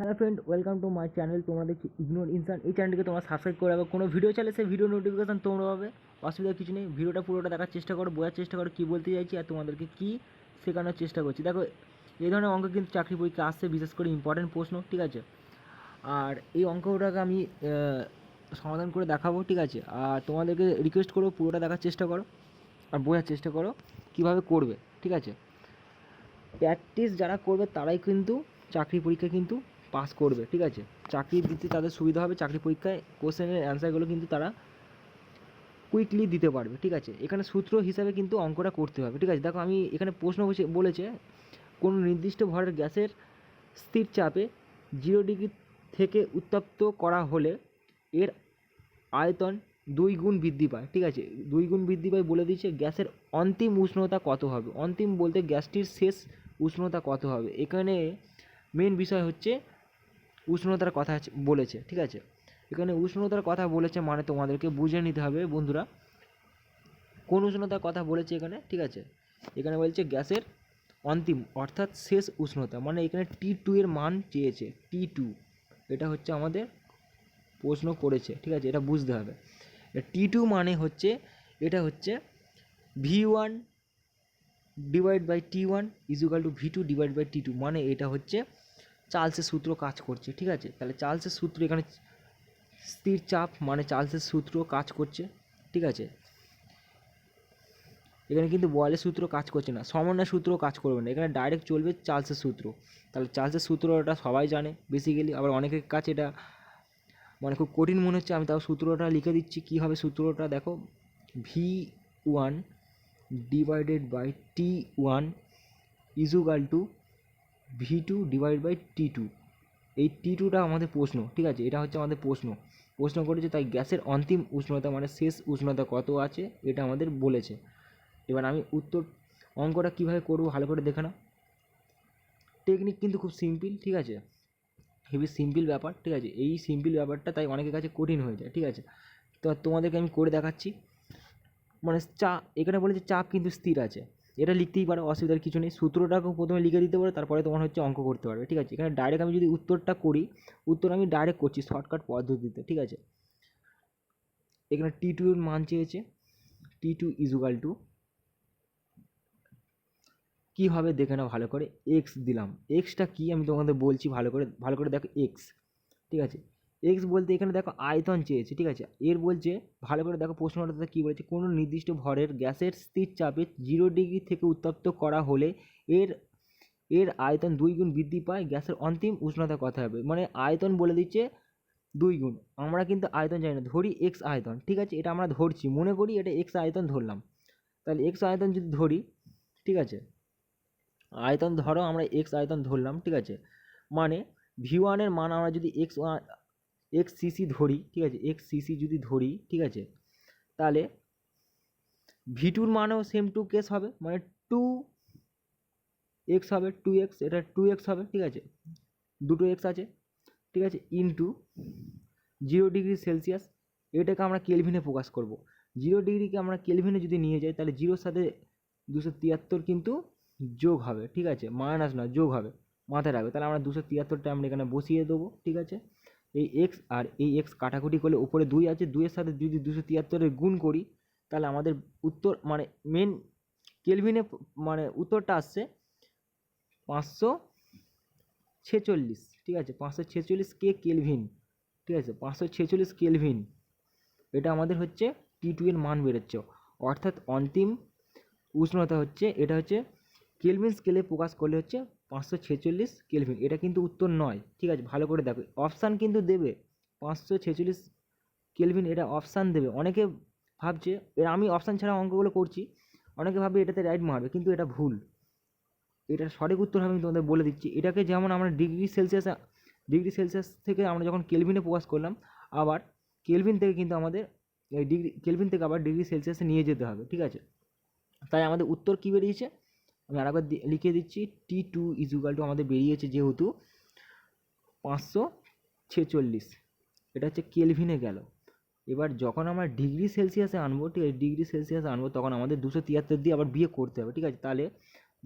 Hello friend welcome to my channel তোমরা দেখছি ignore ইনসান এই চ্যানেলটিকে তোমরা সাবস্ক্রাইব করে রাখো। কোনো ভিডিও চাইলে সেই ভিডিও নোটিফিকেশান তোমরা পাবে। অসুবিধা কিছু নেই। ভিডিওটা পুরোটা দেখার চেষ্টা করো, বোঝার চেষ্টা করো কী বলতে চাইছি আর তোমাদেরকে কী শেখানোর চেষ্টা করছি। দেখো, এই ধরনের অঙ্ক কিন্তু চাকরি পরীক্ষা আসছে, বিশেষ করে ইম্পর্টেন্ট প্রশ্ন, ঠিক আছে? আর এই অঙ্কটাকে আমি সমাধান করে দেখাবো, ঠিক আছে? আর তোমাদেরকে রিকোয়েস্ট করব, পুরোটা দেখার চেষ্টা করো আর বোঝার চেষ্টা করো কীভাবে করবে, ঠিক আছে? প্র্যাকটিস যারা করবে তারাই কিন্তু চাকরি পরীক্ষা কিন্তু পাস করবে, ঠিক আছে? চাকরি দিতে তাদের সুবিধা হবে, চাকরি পরীক্ষায় কোশ্চেনের অ্যান্সারগুলো কিন্তু তারা কুইকলি দিতে পারবে, ঠিক আছে? এখানে সূত্র হিসাবে কিন্তু অঙ্কটা করতে হবে, ঠিক আছে? দেখো আমি এখানে প্রশ্ন বলেছে, কোনো নির্দিষ্ট ভরের গ্যাসের স্থির চাপে জিরো ডিগ্রি থেকে উত্তপ্ত করা হলে এর আয়তন দুই গুণ বৃদ্ধি পায়, ঠিক আছে? দুই গুণ বৃদ্ধি পায় বলে দিচ্ছে গ্যাসের অন্তিম উষ্ণতা কত হবে? অন্তিম বলতে গ্যাসটির শেষ উষ্ণতা কত হবে? এখানে মেন বিষয় হচ্ছে উষ্ণতার কথা বলেছে, ঠিক আছে? এখানে উষ্ণতার কথা বলেছে মানে তোমাদেরকে বুঝে নিতে হবে বন্ধুরা। কোন উষ্ণতার কথা বলেছে এখানে? ঠিক আছে? এখানে বলছে গ্যাসের অন্তিম, অর্থাৎ শেষ উষ্ণতা মানে এখানে টি টু এর মান চেয়েছে টি টু এটা হচ্ছে আমাদের প্রশ্ন করেছে, ঠিক আছে? এটা বুঝতে হবে। টি টু মানে হচ্ছে, এটা হচ্ছে V one divide by T one equal to V two divide by T two মানে এটা হচ্ছে চার্লসের সূত্র কাজ করছে, ঠিক আছে? তাহলে চার্লসের সূত্র এখানে স্থির চাপ মানে চার্লসের সূত্র কাজ করছে, ঠিক আছে? এখানে কিন্তু বয়েলের সূত্র কাজ করছে না সমন্বয় সূত্র কাজ করবে না, এখানে ডাইরেক্ট চলবে চার্লসের সূত্র। তাহলে চার্লসের সূত্রটা সবাই জানে বেসিক্যালি আবার অনেকের কাছে এটা মানে খুব কঠিন মনে হচ্ছে, আমি তাও সূত্রটা লিখে দিচ্ছি, কী হবে সূত্রটা দেখো V one divided by T one equal to V two divide by T two এই টি টুটা আমাদের প্রশ্ন, ঠিক আছে? এটা হচ্ছে আমাদের প্রশ্ন। প্রশ্ন করেছে, তাই গ্যাসের অন্তিম উষ্ণতা মানে শেষ উষ্ণতা কত আছে? এটা আমাদের বলেছে। এবার আমি উত্তর অঙ্কটা কীভাবে করব ভালো করে দেখে নাও। টেকনিক কিন্তু খুব সিম্পল ঠিক আছে? হেভি সিম্পল ব্যাপার, ঠিক আছে? এই সিম্পল ব্যাপারটা তাই অনেকের কাছে কঠিন হয়ে যায়, ঠিক আছে? তো তোমাদেরকে আমি করে দেখাচ্ছি। মানে চা, এখানে বলেছে চাপ কিন্তু স্থির আছে। এটা লিখতেই পারো, অসুবিধার কিছু নেই। সূত্রটাকেও প্রথমে লিখে দিতে পারো, তারপরে তোমার হচ্ছে অঙ্ক করতে পারবে, ঠিক আছে? এখানে ডাইরেক্ট আমি যদি উত্তরটা করি, উত্তর আমি ডাইরেক্ট করছি শর্টকাট পদ্ধতিতে, ঠিক আছে? এখানে টি টু এর মান চেয়েছে টি টু ইজুগাল টু কী হবে দেখে নাও ভালো করে এক্স দিলাম। এক্সটা কী আমি তোমাদের বলছি, ভালো করে ভালো করে দেখো এক্স ঠিক আছে? এক্স বলতে এখানে দেখো আয়তন চেয়েছে, ঠিক আছে? এর বলছে, ভালো করে দেখো প্রশ্নটাতে কী বলেছে? কোনো নির্দিষ্ট ভরের গ্যাসের স্থির চাপে জিরো ডিগ্রি থেকে উত্তপ্ত করা হলে এর এর আয়তন দুই গুণ বৃদ্ধি পায়, গ্যাসের অন্তিম উষ্ণতা কথা হবে। মানে আয়তন বলে দিচ্ছে দুই গুণ। আমরা কিন্তু আয়তন জানি না, ধরি এক্স আয়তন, ঠিক আছে? এটা আমরা ধরছি, মনে করি এটা এক্স আয়তন ধরলাম। তাহলে এক্স আয়তন যদি ধরি, ঠিক আছে? আয়তন ধরো, আমরা এক্স আয়তন ধরলাম, ঠিক আছে? মানে ভি ওয়ানের মান আমরা যদি এক্স এক্স সিসি ধরি, ঠিক আছে? এক্স সিসি যদি ধরি, ঠিক আছে? তাহলে ভি টুর মানও সেম টু কেস হবে মানে টু এক্স হবে টু এক্স এটা টু এক্স হবে, ঠিক আছে? দুটো এক্স আছে, ঠিক আছে? ইনটু জিরো ডিগ্রি সেলসিয়াস এটাকে আমরা কেলভিনে প্রকাশ করব। জিরো ডিগ্রিকে আমরা কেলভিনে যদি নিয়ে যাই, তাহলে জিরোর সাথে দুশো তিয়াত্তর কিন্তু যোগ হবে, ঠিক আছে? মাইনাস না যোগ হবে, মাথায় রাখবে। তাহলে আমরা দুশো তিয়াত্তরটা আমরা এখানে বসিয়ে দেবো, ঠিক আছে? এই এক্স আর এই এক্স কাটাকুটি করলে উপরে দুই আছে, দুইয়ের সাথে যদি দুশো তিয়াত্তরের গুণ করি, তাহলে আমাদের উত্তর মানে মেন কেলভিনে মানে উত্তরটা আসছে পাঁচশো ছেচল্লিশ, ঠিক আছে? পাঁচশো ছেচল্লিশ কে কেলভিন ঠিক আছে? পাঁচশো ছেচল্লিশ কেলভিন এটা আমাদের হচ্ছে টি টু এর মান বেরোচ্ছে। অর্থাৎ অন্তিম উষ্ণতা হচ্ছে, এটা হচ্ছে কেলভিন স্কেলে প্রকাশ করলে হচ্ছে পাঁচশো ছেচল্লিশ কেলভিন এটা কিন্তু উত্তর নয়। ঠিক আছে, ভালো করে দেখো। অপশান কিন্তু দেবে। পাঁচশো ছেচল্লিশ কেলভিন এটা অপশান দেবে। অনেকে ভাবছে, এরা আমি অপশান ছাড়া অঙ্কগুলো করছি। অনেকে ভাবে এটাতে রাইট মারবে, কিন্তু এটা ভুল। এটা সঠিক উত্তর আমি তোমাদের বলে দিচ্ছি। এটাকে যেমন আমরা ডিগ্রি সেলসিয়াস ডিগ্রি সেলসিয়াস থেকে আমরা যখন কেলভিনে প্রকাশ করলাম, আবার কেলভিন থেকে কিন্তু আমাদের এই ডিগ্রি কেলভিন থেকে আবার ডিগ্রি সেলসিয়াসে নিয়ে যেতে হবে। ঠিক আছে? তাই আমাদের উত্তর কী বেরিয়েছে? আমি আরেকবার লিখে দিচ্ছি টি টু ইজুগাল টু আমাদের বেরিয়েছে যেহেতু পাঁচশো ছেচল্লিশ। এটা হচ্ছে কেলভিনে গেল। এবার যখন আমরা ডিগ্রি সেলসিয়াসে আনব, ঠিক আছে, ডিগ্রি সেলসিয়াসে আনব, তখন আমাদের দুশো তিয়াত্তর দিয়ে আবার বিয়ে করতে হবে, ঠিক আছে? তাহলে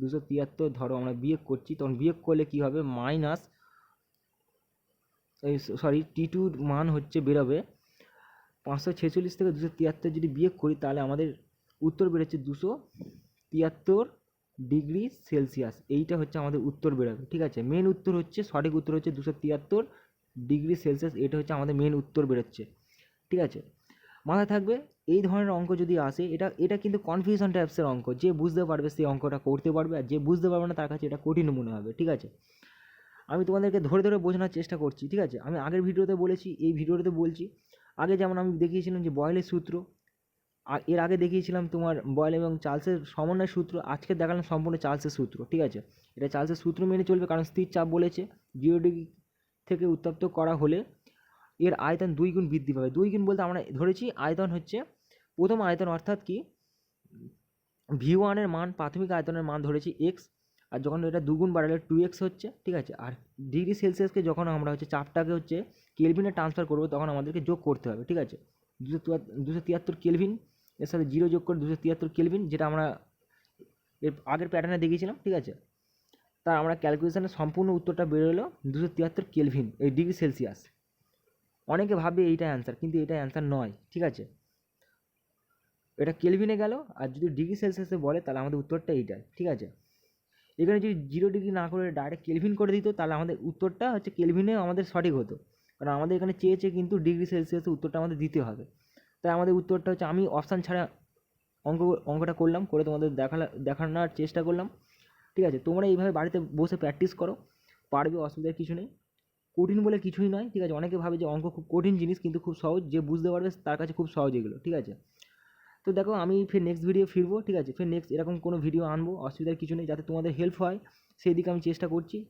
দুশো তিয়াত্তর, ধরো আমরা বিয়ে করছি, তখন বিয়োগ করলে কী হবে? মাইনাস, এই সরি টি টুর মান হচ্ছে বেরোবে। পাঁচশো ছেচল্লিশ থেকে দুশো তিয়াত্তর যদি বিয়োগ করি, তাহলে আমাদের উত্তর বেরোচ্ছে দুশো তিয়াত্তর ডিগ্রি সেলসিয়াস, এইটা হচ্ছে আমাদের উত্তর বেরোবে ঠিক আছে? মেন উত্তর হচ্ছে, সঠিক উত্তর হচ্ছে দুশো তিয়াত্তর ডিগ্রি সেলসিয়াস, এটা হচ্ছে আমাদের মেন উত্তর বেরোচ্ছে ঠিক আছে? মাথায় থাকবে, এই ধরনের অঙ্ক যদি আসে, এটা এটা কিন্তু কনফিউশন টাইপসের অঙ্ক, যে বুঝতে পারবে সেই অঙ্কটা করতে পারবে, আর যে বুঝতে পারবে না, তার কাছে এটা কঠিন মনে হবে, ঠিক আছে? আমি তোমাদেরকে ধরে ধরে বোঝানোর চেষ্টা করছি, ঠিক আছে? আমি আগের ভিডিওতে বলেছি, এই ভিডিওতে বলছি, আগে যেমন আমি দেখিয়েছিলাম যে বয়েলের সূত্র আর এর আগে দেখিয়েছিলাম তোমার বয়েল এবং চার্লসের সমন্বয় সূত্র, আজকে দেখালাম সম্পূর্ণ চার্লসের সূত্র, ঠিক আছে? এটা চার্লসের সূত্র মেনে চলবে, কারণ স্থির চাপ বলেছে জিরো ডিগ্রি থেকে উত্তপ্ত করা হলে এর আয়তন দুই গুণ বৃদ্ধি পাবে। দুই গুণ বলতে আমরা ধরেছি আয়তন হচ্ছে, প্রথম আয়তন অর্থাৎ কি? ভি ওয়ানের মান, প্রাথমিক আয়তনের মান ধরেছি এক্স আর যখন এটা দুগুণ বাড়ালে টু এক্স হচ্ছে, ঠিক আছে? আর ডিগ্রি সেলসিয়াসকে যখন আমরা হচ্ছে চাপটাকে হচ্ছে কেলভিনে ট্রান্সফার করব, তখন আমাদেরকে যোগ করতে হবে, ঠিক আছে? দুশো দুশো তিয়াত্তর কেলভিন এর সাথে জিরো যোগ করে দুশো তিয়াত্তর কেলভিন যেটা আমরা এর আগের প্যাটার্নে দেখিয়েছিলাম, ঠিক আছে? তার আমরা ক্যালকুলেশনের সম্পূর্ণ উত্তরটা বেরোলো দুশো তিয়াত্তর কেলভিন এই ডিগ্রি সেলসিয়াস। অনেকে ভাবে এইটাই অ্যান্সার কিন্তু এটা অ্যান্সার নয়, ঠিক আছে? এটা কেলভিনে গেল, আর যদি ডিগ্রি সেলসিয়াসে বলে, তাহলে আমাদের উত্তরটা এইটাই, ঠিক আছে? এখানে যদি জিরো ডিগ্রি না করে ডাইরেক্ট কেলভিন করে দিত, তাহলে আমাদের উত্তরটা হচ্ছে কেলভিনে আমাদের সঠিক হতো। কারণ আমাদের এখানে চেয়েছে কিন্তু ডিগ্রি সেলসিয়াসে উত্তরটা আমাদের দিতে হবে। তাই আমাদের উত্তরটা হচ্ছে আমি অপশান ছাড়া অঙ্ক, অঙ্কটা করলাম, করে তোমাদের দেখালা, দেখানোর চেষ্টা করলাম। ঠিক আছে? তোমরা এইভাবে বাড়িতে বসে প্র্যাকটিস করো, পারবে, অসুবিধার কিছু নেই। কঠিন বলে কিছুই নয়, ঠিক আছে? অনেকে ভাবে যে অঙ্ক খুব কঠিন জিনিস, কিন্তু খুব সহজ, যে বুঝতে পারবে তার কাছে খুব সহজ এগুলো, ঠিক আছে? তো দেখো, আমি ফের নেক্সট ভিডিও ফিরবো, ঠিক আছে? ফের নেক্সট এরকম কোনো ভিডিও আনব, অসুবিধার কিছু নেই, যাতে তোমাদের হেল্প হয়, সেই দিকে আমি চেষ্টা করছি।